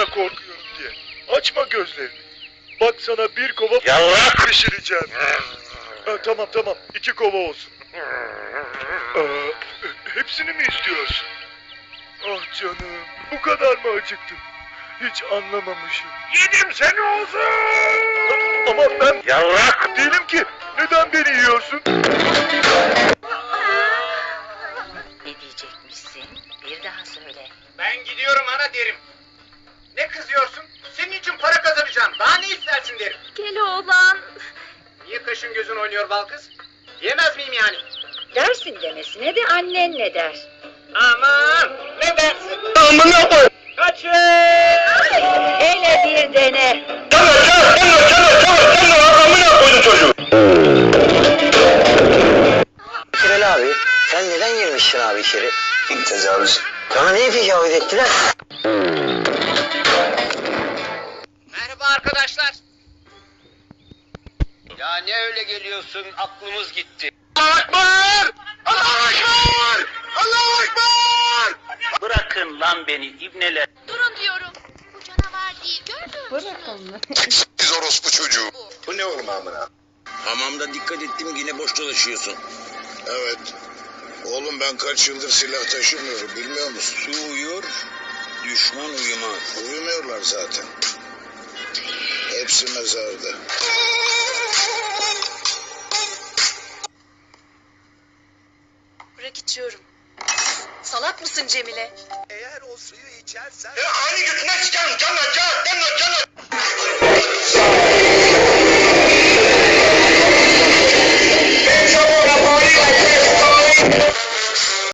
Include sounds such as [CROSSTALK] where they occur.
sana korkuyorum diye. Açma gözlerini. Bak sana bir kova Yavrak! pişireceğim. Ha, tamam tamam iki kova olsun. Aa, hepsini mi istiyorsun? Ah canım bu kadar mı acıktın? Hiç anlamamışım. Yedim seni olsun! Ama ben Yavrak! değilim ki. Neden beni yiyorsun? Ne diyecekmişsin? Bir daha söyle. Ben gidiyorum ana derim. Ne kızıyorsun? Senin için para kazanacağım. Daha ne istersin derim. Gel oğlan. Niye kaşın gözün oynuyor bal kız? Diyemez miyim yani? Dersin demesine de annen ne der? Aman ne dersin? Amına koy! Kaçın! Hele bir dene. Sana sana sana sana sana sana amına koydum çocuğu! Kirel abi, sen neden girmişsin abi içeri? Tecavüz. Sana niye tecavüz ettiler? Arkadaşlar. Ya ne öyle geliyorsun, aklımız gitti. Allahu Ekber! Allahu Ekber! Allahu Ekber! Bırakın lan beni ibneler. Durun diyorum. Bu canavar değil. Görmüyor musunuz? Biz [LAUGHS] orospu çocuğu. Bu ne oğlum amına? Hamamda dikkat ettim yine boş dolaşıyorsun. Evet. Oğlum ben kaç yıldır silah taşımıyorum bilmiyor musun? Su uyur, düşman uyumaz. Uyumuyorlar zaten. Hepsi mezarda. Bırak içiyorum. Salak mısın Cemile? Eğer o suyu içersen... Ya ani götüne